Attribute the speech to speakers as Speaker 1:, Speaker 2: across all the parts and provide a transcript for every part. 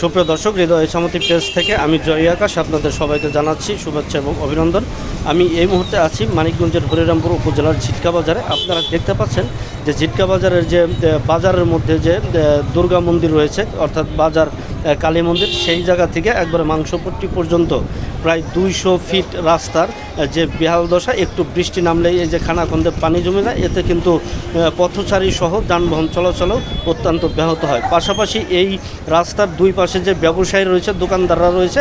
Speaker 1: সুপ্রিয় দর্শক, হৃদয় সামতি পেজ থেকে আমি জয় আকাশ আপনাদের সবাইকে জানাচ্ছি শুভেচ্ছা এবং অভিনন্দন। আমি এই মুহূর্তে আছি মানিকগঞ্জের হরিরামপুর উপজেলার ঝিটকা বাজারে। আপনারা দেখতে পাচ্ছেন যে ঝিটকা বাজারের যে বাজারের মধ্যে যে দুর্গা মন্দির রয়েছে, অর্থাৎ বাজার কালী মন্দির, সেই জায়গা থেকে একবারে মাংসপট্টি পর্যন্ত প্রায় দুইশো ফিট রাস্তার যে বেহাল দশা, একটু বৃষ্টি নামলেই এই যে খানাখন্দে পানি জমে যায়, এতে কিন্তু পথচারী সহ যানবাহন চলাচলও অত্যন্ত ব্যাহত হয়। পাশাপাশি এই রাস্তার দুই পাশে যে ব্যবসায়ী রয়েছে, দোকানদাররা রয়েছে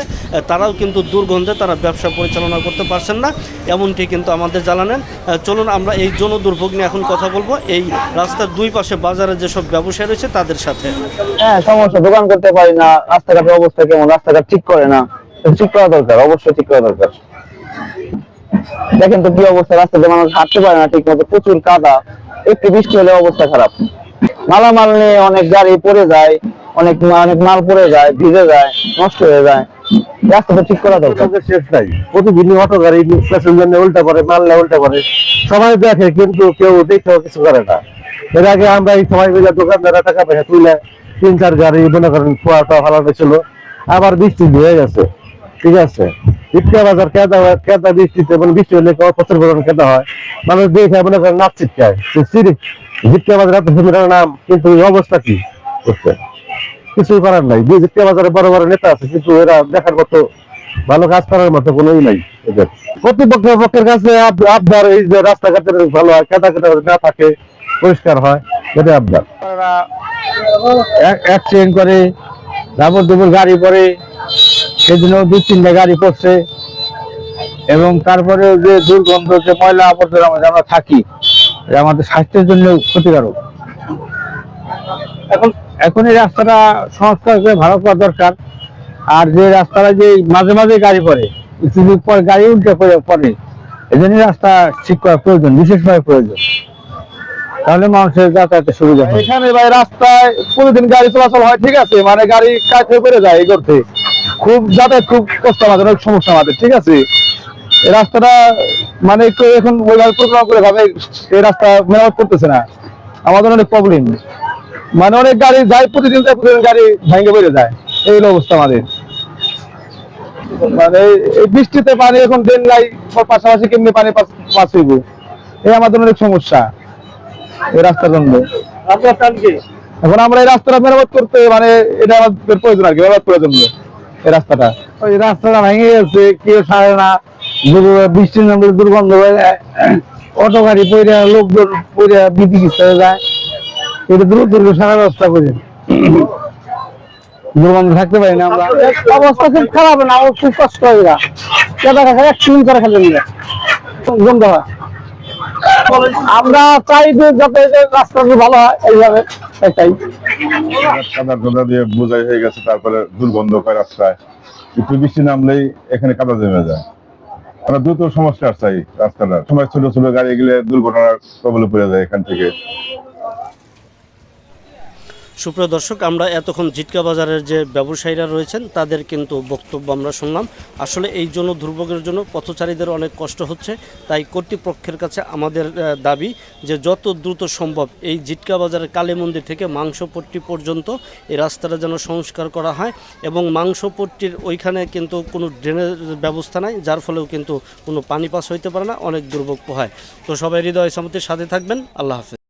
Speaker 1: তারাও কিন্তু দুর্গন্ধে তারা ব্যবসা পরিচালনা করতে পারছেন না, এমনটি কিন্তু আমাদের জানালেন। চলুন আমরা এই জন দুর্ভোগ নিয়ে এখন কথা বলব। এই রাস্তার দুই পাশে বাজারে যেসব ব্যবসায়ী রয়েছে, তাদের সাথে।
Speaker 2: হ্যাঁ সমস্যা, দোকান করতে পারি না রাস্তাঘাটের অবস্থা কেমন? রাস্তাঘাট ঠিক করে না? ঠিক করা দরকার, অবশ্যই ঠিক করা দরকার। দেখেন তো কি অবস্থা রাস্তাতে মানুষ হাঁটতে পারে না ঠিক মতো প্রচুর কাদা। একটু বৃষ্টি হলে অবস্থা খারাপ। মালামাল নিয়ে অনেক গাড়ি পড়ে যায়, অনেক অনেক মাল পড়ে যায়, ভিজে যায়, নষ্ট হয়ে যায়। রাস্তাটা ঠিক করা দরকার।
Speaker 3: শেষ নাই। প্রতিদিনই অটো গাড়ি প্যাসেঞ্জার উল্টা করে, মাল উল্টা করে। সবাই দেখে কিন্তু কেউ দেখেও কিছু করে না। এর আগে আমরা এই সবাই মিলে দোকানদাররা টাকা পয়সা তুলে তিন, চার গাড়ি, মনে করেন খোয়াটা ফালানো ছিল আবার বৃষ্টি হয়ে গেছে। ঠিক আছে? ইটকা বাজার কেদা কেদা বৃষ্টিতে মানে বৃষ্টি হলে প্রচুর পরিমাণ কেদা হয়। মানুষ দেখে মনে করেন নাচ চিটকায় জিটকা বাজার এত সুন্দর নাম, কিন্তু অবস্থা কি? করছে কিছুই করার নাই। জিটকা বাজারে বড় বড় নেতা আছে, কিন্তু এরা দেখার মতো ভালো কাজ করার মতো কোনোই নাই। এদের কর্তৃপক্ষের পক্ষের কাছে আবদার এই যে রাস্তাঘাটের ভালো হয়, কেদা কেদা না থাকে পরিষ্কার হয়, এটা আবদার অ্যাক্সিডেন্ট করে ডাবল ডবল গাড়ি পড়ে সেদিন দু তিনটা গাড়ি পড়ছে। এবং তারপরে যে দুর্গন্ধ, যে ময়লা আবর্জনা মধ্যে আমরা থাকি আমাদের স্বাস্থ্যের জন্য ক্ষতিকারক। এখন এখন এই রাস্তাটা সংস্কার করে ভালো করা দরকার। আর যে রাস্তাটা যে মাঝে মাঝে গাড়ি পড়ে, কিছুদিন পর গাড়ি উল্টে পড়ে পড়ে। রাস্তা ঠিক করা প্রয়োজন, বিশেষভাবে প্রয়োজন। তাহলে মানুষের যাতায়াতের সুবিধা
Speaker 4: এখানে ভাই রাস্তায় প্রতিদিন গাড়ি চলাচল হয়, ঠিক আছে? মানে গাড়ি কাছে করে যায় এই করতে। খুব যাতায়াত খুব কষ্ট আমাদের অনেক সমস্যা আমাদের, ঠিক আছে? এই রাস্তাটা মানে এখন ওইভাবে প্রোগ্রাম করে ভাবে, এই রাস্তা মেরামত করতেছে না। আমাদের অনেক প্রবলেম মানে অনেক গাড়ি যায়, প্রতিদিন যায়, প্রতিদিন গাড়ি ভেঙে বেড়ে যায়। এই অবস্থা আমাদের। মানে এই বৃষ্টিতে পানি এখন নাই, ওর পাশাপাশি কেমনি পানি পাস এই আমাদের অনেক সমস্যা। এই রাস্তার জন্য।
Speaker 1: আপনার টান কি?
Speaker 4: এখন আমরা এই রাস্তাটা মেরামত করতে মানে এটা আমাদের প্রয়োজন আর কি মেরামত করার জন্য এই রাস্তাটা।
Speaker 3: ওই রাস্তাটা ভেঙে গেছে কেউ সারে না। বৃষ্টির নামলে দুর্গন্ধ হয়ে যায় অটো গাড়ি পড়ে লোকজন পড়ে বিধি হয়ে যায়। এটা দ্রুত দুর্গ সারা ব্যবস্থা করি। দুর্গন্ধ থাকতে পারি না আমরা।
Speaker 2: অবস্থা খুব খারাপ না আমার খুব কষ্ট হয় না কেদা কাকা এক চুন করে খেলেন গন্ধ হয়। আমরা চাই যে যাতে রাস্তাটা ভালো হয়, এইভাবে এটাই।
Speaker 5: কাদা কাদা দিয়ে বোঝাই হয়ে গেছে, তারপরে দুর্গন্ধ হয় রাস্তায়। একটু বৃষ্টি নামলেই এখানে কাদা জমে যায়। আমরা দ্রুত সমস্যা চাই রাস্তাটা। সময় ছোট ছোট গাড়ি গেলে দুর্ঘটনার কবলে পড়ে যায় এখান থেকে।
Speaker 1: সুপ্রিয় দর্শক, আমরা এতক্ষণ জিটকা বাজারের যে ব্যবসায়ীরা রয়েছেন, তাদের কিন্তু বক্তব্য আমরা শুনলাম। আসলে এই জন্য দুর্ভোগের জন্য পথচারীদের অনেক কষ্ট হচ্ছে, তাই কর্তৃপক্ষের কাছে আমাদের দাবি যে যত দ্রুত সম্ভব এই জিটকা বাজারের কালী মন্দির থেকে মাংসপট্টি পর্যন্ত এই রাস্তাটা যেন সংস্কার করা হয় এবং মাংসপট্টির ওইখানে কিন্তু কোনো ড্রেনের ব্যবস্থা নাই, যার ফলেও কিন্তু কোনো পানি পাস হইতে পারে না, অনেক দুর্ভোগ পোহায়। তো সবাই হৃদয় সমিতির সাথে থাকবেন, আল্লাহ হাফেজ।